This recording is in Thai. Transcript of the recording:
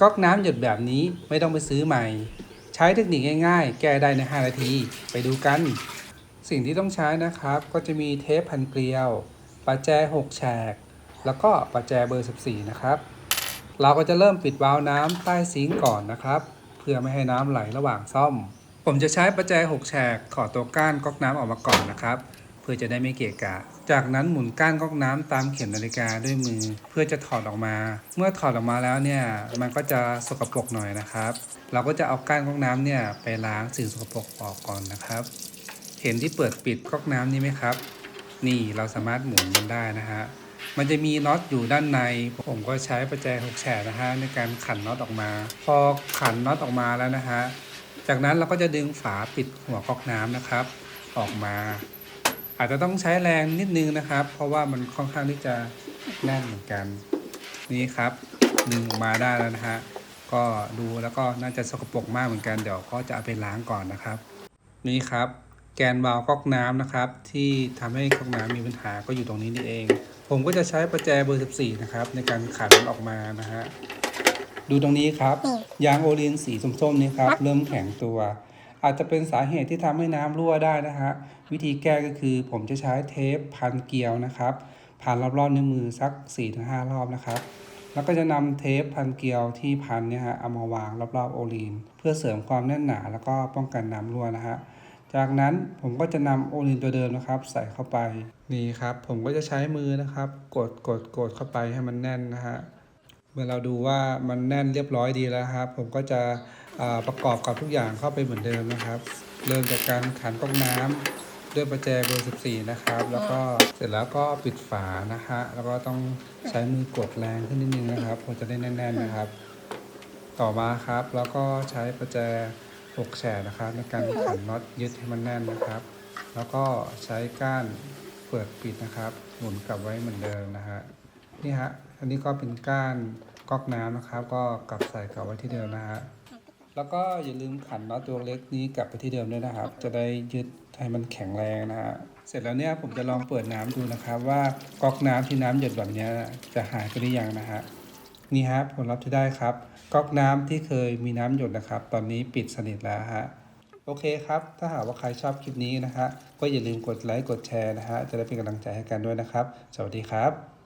ก๊อกน้ำหยดแบบนี้ไม่ต้องไปซื้อใหม่ ใช้เทคนิคง่ายๆ แก้ได้ใน 5 นาที ไปดูกัน สิ่งที่ต้องใช้นะครับ ก็จะมีเทปพันเกลียวประแจ6แฉก แล้วก็ประแจเบอร์ 14 นะครับ เราก็จะเริ่มปิดวาล์วน้ำใต้ซิงก์ก่อนนะครับ เพื่อไม่ให้น้ำไหลระหว่างซ่อม ผมจะใช้ประแจ6แฉกถอดตัวก้านก๊อกน้ำออกมาก่อนนะครับ พื่อจะได้ไม่เกะกะ จากนั้นหมุนก้านก๊อกน้ำตามเข็มนาฬิกาด้วยมือ เพื่อจะถอดออกมา เมื่อถอดออกมาแล้วเนี่ยมันก็จะสกปรกหน่อยนะครับ เราก็จะเอาก้านก๊อกน้ำเนี่ยไปล้างสิ่งสกปรกออกก่อนนะครับ เห็นที่เปิดปิดก๊อกน้ำนี่ไหมครับ นี่เราสามารถหมุนมันได้นะฮะมันจะมีน็อตอยู่ด้านใน ผมก็ใช้ประแจหกแฉกนะฮะในการขันน็อตออกมา พอขันน็อตออกมาแล้วนะฮะจากนั้นเราก็จะดึงฝาปิดหัวก๊อกน้ำนะครับ ออกมา อาจจะต้องใช้แรงนิดนึงนะครับ เพราะว่ามันค่อนข้างที่จะแน่นเหมือนกัน นี่ครับดึงออกมาได้แล้วนะฮะก็ดูแล้วก็น่าจะสกปรกมากเหมือนกันเดี๋ยวก็จะเอาไปล้างก่อนนะครับ นี่ครับ แกนวาล์วก๊อกน้ำนะครับ ที่ทำให้ก๊อกน้ำมีปัญหาก็อยู่ตรงนี้นี่เอง ผมก็จะใช้ประแจเบอร์ 14 นะครับ ในการขันมันออกมานะฮะดูตรงนี้ครับ ยางโอลินสีส้มๆนี้ครับ เริ่มแข็งตัว อาจจะเป็นสาเหตุที่ทำให้น้ำรั่วได้นะฮะวิธีแก้ก็คือผมจะใช้เทปพันเกลียวนะครับพันรอบๆนิ้วมือสัก 4-5 รอบนะครับแล้วก็จะนำเทปพันเกลียวที่พันเนี่ยฮะเอามาวางรอบๆโอลีน เพื่อเสริมความแน่นหนาแล้วก็ป้องกันน้ำรั่วนะฮะจากนั้นผมก็จะนำโอลินตัวเดิมนะครับ ใส่เข้าไปนี่ครับ ผมก็จะใช้มือนะครับ กดกดกดเข้าไปให้มันแน่นนะฮะ เมื่อเราดูว่ามันแน่นเรียบร้อยดีแล้วครับ ผมก็จะประกอบกับทุกอย่างเข้าไปเหมือนเดิมนะครับ เริ่มจากการขันก๊อกน้ำด้วยประแจเบอร์14 นะครับ แล้วก็เสร็จแล้วก็ปิดฝานะฮะแล้วก็ต้องใช้มือกดแรงขึ้นนิดนึงนะครับเพื่อจะได้แน่นๆนะครับ ต่อมาครับแล้วก็ใช้ประแจ6แฉกนะครับ ในการขันน็อตยึดให้มันแน่นนะครับ แล้วก็ใช้ก้านเปิดปิดนะครับ หมุนกลับไว้เหมือนเดิมนะฮะนี่ฮะ อันนี้ก็เป็นก้านก๊อกน้ำนะครับ ก็กลับใส่กลับไว้ที่เดิมนะฮะแล้วก็อย่าลืมขันน็อตตัวเล็กนี้กลับไปที่เดิมด้วยนะครับ จะได้ยึดให้มันแข็งแรงนะฮะเสร็จแล้วเนี่ยผมจะลองเปิดน้ำดูนะครับ ว่าก๊อกน้ำที่น้ำหยดแบบนี้จะหายไปหรือยังนะฮะนี่ฮะผลลัพธ์ที่ได้ครับ ก๊อกน้ำที่เคยมีน้ำหยดนะครับ ตอนนี้ปิดสนิทแล้วฮะโอเคครับ ถ้าหากว่าใครชอบคลิปนี้นะฮะก็อย่าลืมกดไลค์กดแชร์นะฮะจะได้เป็นกำลังใจให้กันด้วยนะครับ สวัสดีครับ